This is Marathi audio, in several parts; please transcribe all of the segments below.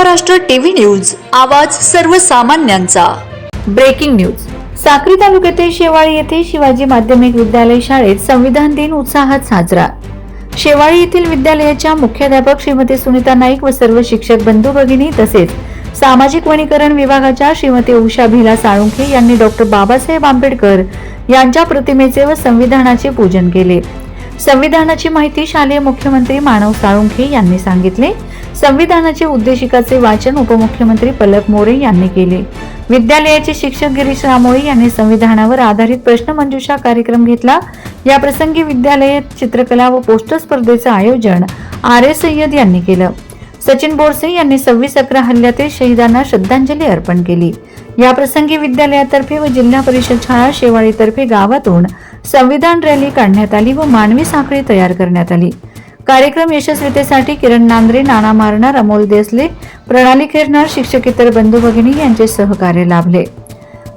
महाराष्ट्र टीव्ही न्यूज आवाज सर्वसामान्यांचा. Breaking news. साक्री तालुक्यातील शेवाळी येथे शिवाजी माध्यमिक विद्यालय शाळेत संविधान दिन उत्साहात साजरा. शेवाळी येथील विद्यालयाच्या मुख्याध्यापक श्रीमती सुनीता नाईक व सर्व शिक्षक बंधू भगिनी तसेच सामाजिक वनीकरण विभागाच्या श्रीमती उषा भिला साळुंखे यांनी डॉक्टर बाबासाहेब आंबेडकर यांच्या प्रतिमेचे व संविधानाचे पूजन केले. संविधानाची माहिती शालेय मुख्यमंत्री मानव साळुंखे यांनी सांगितले. संविधानाचे उद्देशिकाचे वाचन उपमुख्यमंत्री पलक मोरे यांनी केले. विद्यालयाचे शिक्षक गिरीश रामोळी यांनी संविधानावर आधारित प्रश्न मंजुषा कार्यक्रम घेतला. या प्रसंगी विद्यालयात चित्रकला व पोस्टर स्पर्धेचं आयोजन आर एस सय्यद यांनी केलं. सचिन बोरसे यांनी सव्वीस अकरा हल्ल्यातील शहीदांना श्रद्धांजली अर्पण केली. या प्रसंगी विद्यालयातर्फे व जिल्हा परिषद शाळा शेवाळीतर्फे गावातून संविधान रॅली काढण्यात आली व मानवी साखळी तयार करण्यात आली. कार्यक्रम यशस्वीतेसाठी किरण नांद्रे नाना मारणार अमोल देसले प्रणाली खेरणार शिक्षकेतर बंधू भगिनी यांचे सहकार्य लाभले.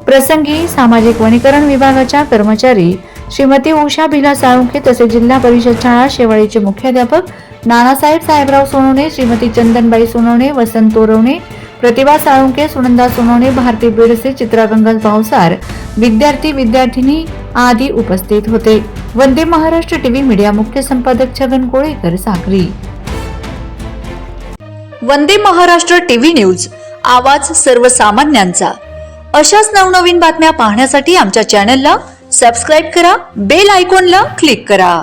प्रसंगी सामाजिक वनीकरण विभागाच्या कर्मचारी श्रीमती उषा भिला साळुंखे तसेच जिल्हा परिषद शाळा शेवाळीचे मुख्याध्यापक नानासाहेब साहेबराव सोनवणे श्रीमती चंदनबाई सोनवणे वसंत तोरवणे प्रतिभा साळुंके सुनंदा सोनवणे भारती बेडसे चित्रागंगा भावसार विद्यार्थी विद्यार्थिनी आदी उपस्थित होते. वंदे महाराष्ट्र टीव्ही मीडिया मुख्य संपादक छगन कोळेकर साखरी वंदे महाराष्ट्र टीव्ही न्यूज आवाज सर्वसामान्यांचा. अशाच नवनवीन बातम्या पाहण्यासाठी आमच्या चॅनलला सबस्क्राईब करा बेल आयकॉनला क्लिक करा.